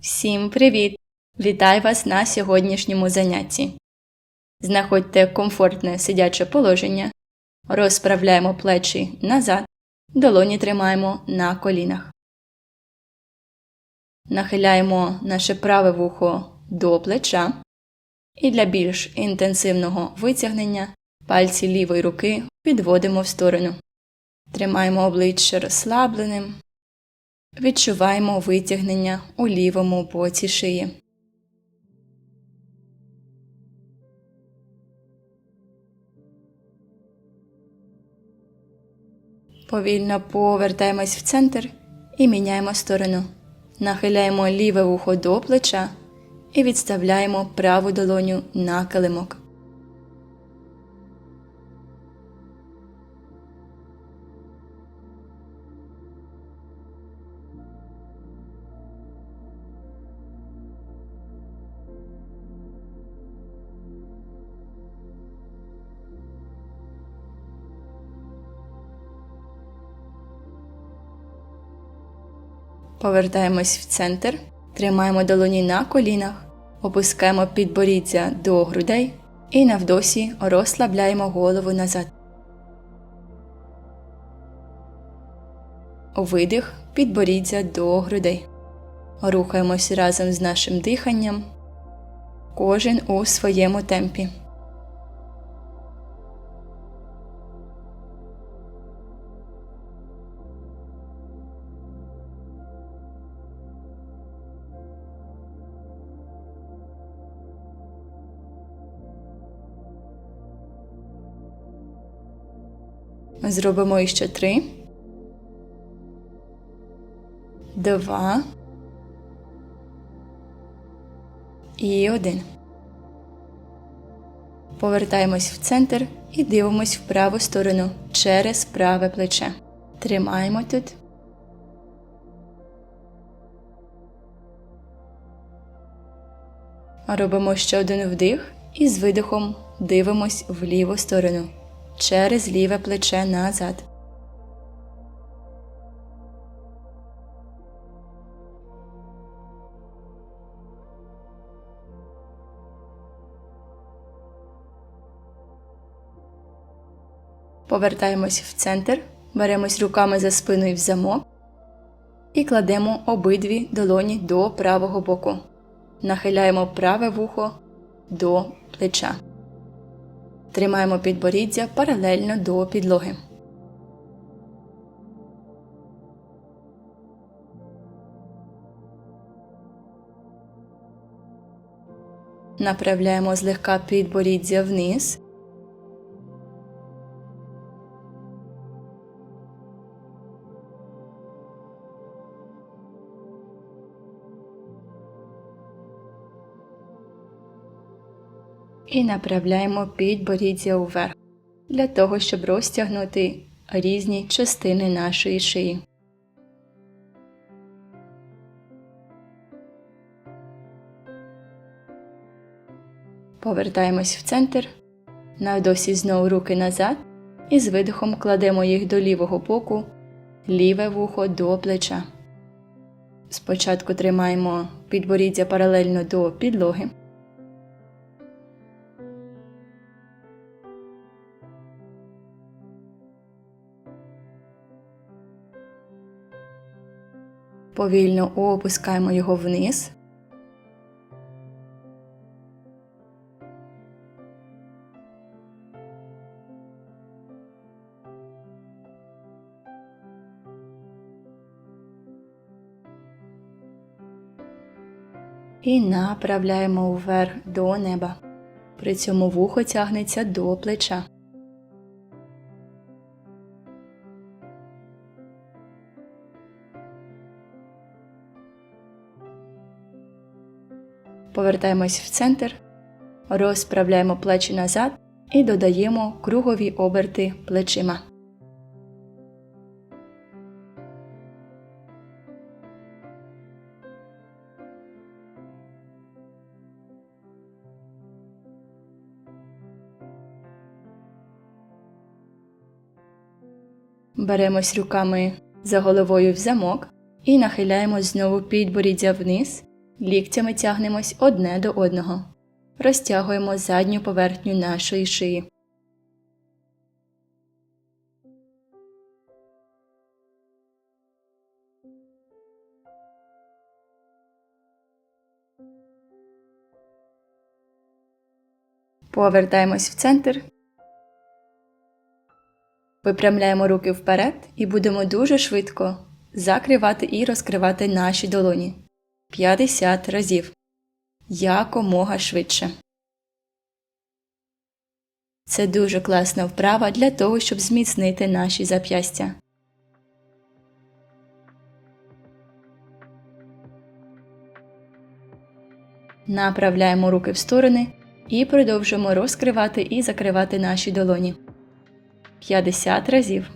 Всім привіт! Вітаю вас на сьогоднішньому занятті. Знаходьте комфортне сидяче положення, розправляємо плечі назад, долоні тримаємо на колінах. Нахиляємо наше праве вухо до плеча і для більш інтенсивного витягнення пальці лівої руки підводимо в сторону. Тримаємо обличчя розслабленим. Відчуваємо витягнення у лівому боці шиї. Повільно повертаємось в центр і міняємо сторону. Нахиляємо ліве вухо до плеча і відставляємо праву долоню на килимок. Повертаємось в центр, тримаємо долоні на колінах, опускаємо підборіддя до грудей і на вдосі розслабляємо голову назад. Видих підборіддя до грудей. Рухаємось разом з нашим диханням, кожен у своєму темпі. Зробимо іще три. Два. І один. Повертаємось в центр і дивимось в праву сторону через праве плече. Тримаємо тут. Робимо ще один вдих і з видихом дивимось в ліву сторону через ліве плече назад. Повертаємось в центр, беремось руками за спиною в замок і кладемо обидві долоні до правого боку. Нахиляємо праве вухо до плеча. Тримаємо підборіддя паралельно до підлоги. Направляємо злегка підборіддя вниз. І направляємо підборіддя вверх для того, щоб розтягнути різні частини нашої шиї. Повертаємось в центр, на вдосі знову руки назад і з видихом кладемо їх до лівого боку, ліве вухо до плеча. Спочатку тримаємо підборіддя паралельно до підлоги. Повільно опускаємо його вниз. І направляємо вверх до неба. При цьому вухо тягнеться до плеча. Повертаємось в центр, розправляємо плечі назад і додаємо кругові оберти плечима. Беремось руками за головою в замок і нахиляємо знову підборіддя вниз Ліктями тягнемось одне до одного. Розтягуємо задню поверхню нашої шиї. Повертаємось в центр. Випрямляємо руки вперед і будемо дуже швидко закривати і розкривати наші долоні 50 разів. Якомога швидше. Це дуже класна вправа для того, щоб зміцнити наші зап'ястя. Направляємо руки в сторони і продовжуємо розкривати і закривати наші долоні 50 разів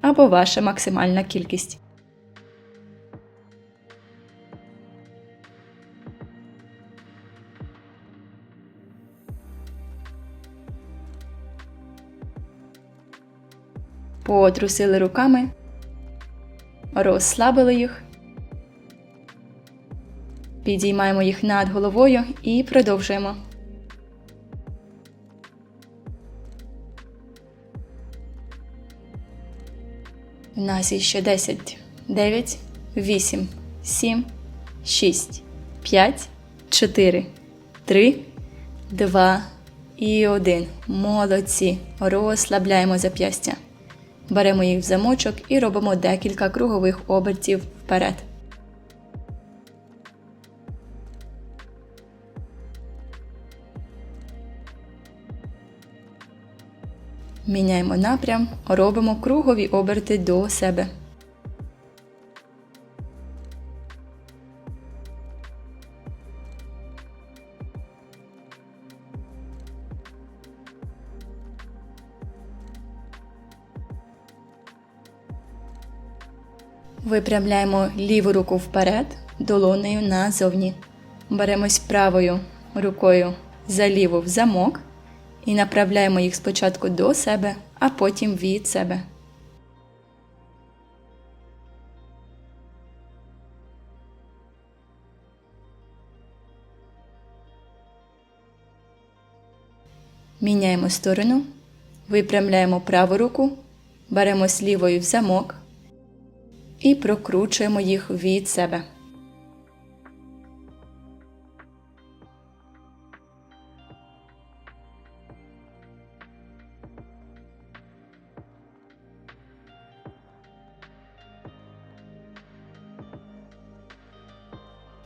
або ваша максимальна кількість. Потрусили руками, розслабили їх, підіймаємо їх над головою і продовжуємо. У нас іще 10, 9, 8, 7, 6, 5, 4, 3, 2 і 1. Молодці. Розслабляємо зап'ястя. Беремо їх в замочок і робимо декілька кругових обертів вперед. Міняємо напрям, робимо кругові оберти до себе. Випрямляємо ліву руку вперед, долонею назовні. Беремось правою рукою за ліву в замок і направляємо їх спочатку до себе, а потім від себе. Міняємо сторону, випрямляємо праву руку, беремо з лівою в замок і прокручуємо їх від себе.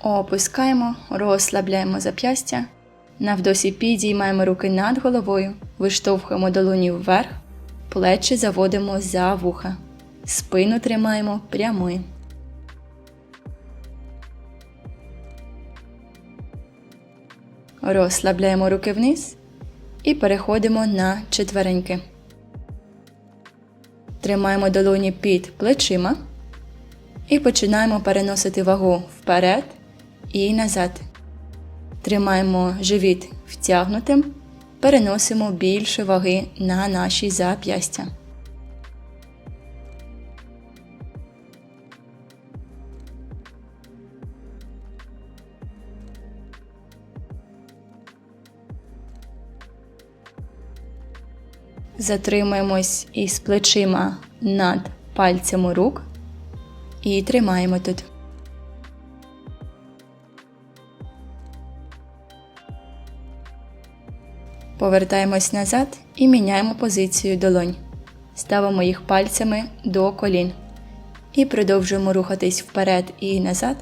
Опускаємо, розслабляємо зап'ястя. Навдосі підіймаємо руки над головою, виштовхуємо долоні вверх, плечі заводимо за вуха. Спину тримаємо прямою. Розслабляємо руки вниз і переходимо на четвереньки. Тримаємо долоні під плечима і починаємо переносити вагу вперед і назад. Тримаємо живіт втягнутим, переносимо більше ваги на наші зап'ястя. Затримуємось із плечима над пальцями рук і тримаємо тут. Повертаємось назад і міняємо позицію долонь. Ставимо їх пальцями до колін. І продовжуємо рухатись вперед і назад.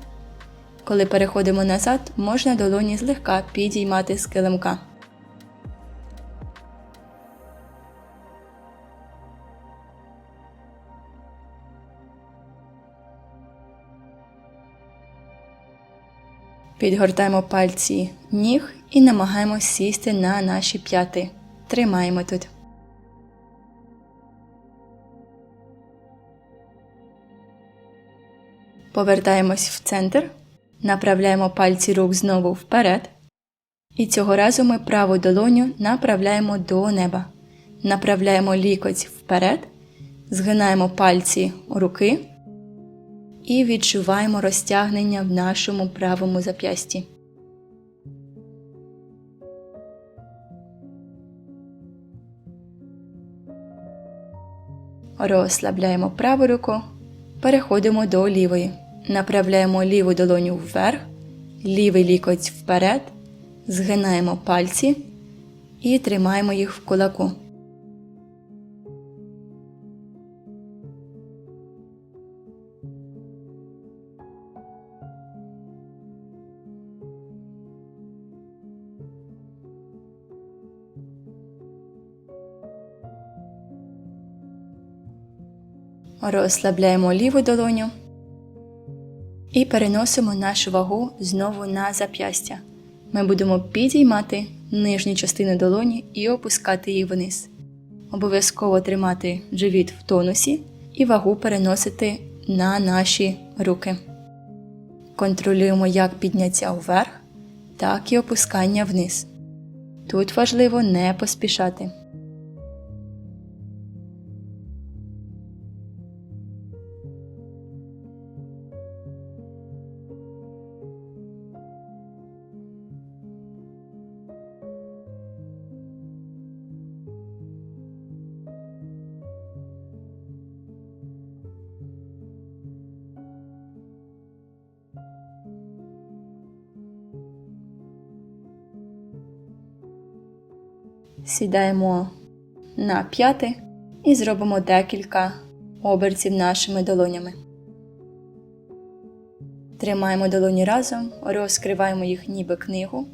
Коли переходимо назад, можна долоні злегка підіймати з килимка. Підгортаємо пальці ніг і намагаємось сісти на наші п'яти. Тримаємо тут. Повертаємось в центр. Направляємо пальці рук знову вперед. І цього разу ми праву долоню направляємо до неба. Направляємо лікоть вперед. Згинаємо пальці руки. І відчуваємо розтягнення в нашому правому зап'ясті. Розслабляємо праву руку, переходимо до лівої. Направляємо ліву долоню вверх, лівий лікоть вперед, згинаємо пальці і тримаємо їх в кулаку. Розслабляємо ліву долоню і переносимо нашу вагу знову на зап'ястя. Ми будемо підіймати нижню частину долоні і опускати її вниз. Обов'язково тримати живіт в тонусі і вагу переносити на наші руки. Контролюємо як підняття вверх, так і опускання вниз. Тут важливо не поспішати. Сідаємо на п'яти і зробимо декілька оберців нашими долонями. Тримаємо долоні разом, розкриваємо їх ніби книгу,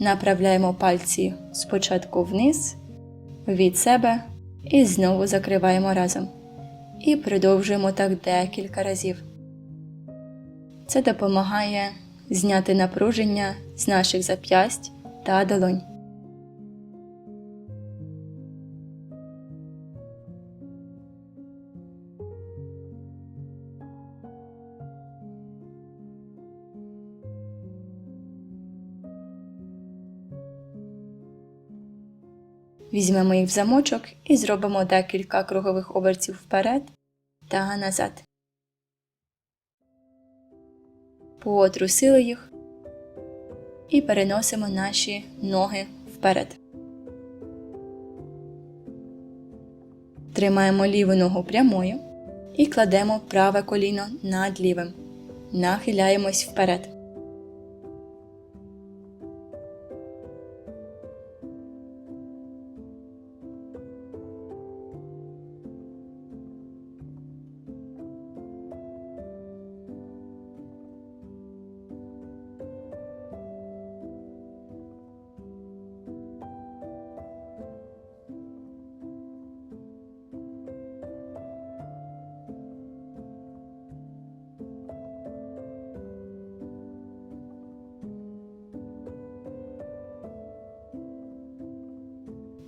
направляємо пальці спочатку вниз, від себе і знову закриваємо разом. І продовжуємо так декілька разів. Це допомагає зняти напруження з наших зап'ясть та долонь. Візьмемо їх в замочок і зробимо декілька кругових оберців вперед та назад. Потрусили їх і переносимо наші ноги вперед. Тримаємо ліву ногу прямою і кладемо праве коліно над лівим. Нахиляємось вперед.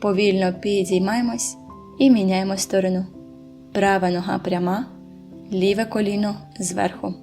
Повільно підіймаємось і міняємо сторону. Права нога пряма, ліве коліно зверху.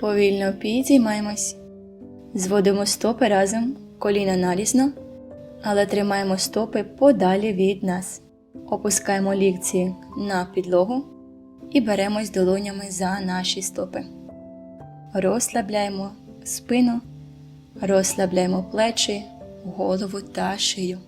Повільно підіймаємось. Зводимо стопи разом, коліна налізно, але тримаємо стопи подалі від нас. Опускаємо лікці на підлогу і беремось долонями за наші стопи. Розслабляємо спину, розслабляємо плечі, голову та шию.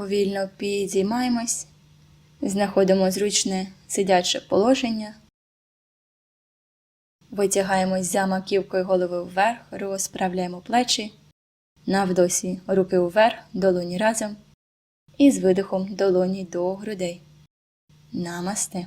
Повільно підіймаємось, знаходимо зручне сидяче положення, витягаємось за маківкою голови вверх, розправляємо плечі, На вдосі руки вверх, долоні разом. І з видихом долоні до грудей. Намасте.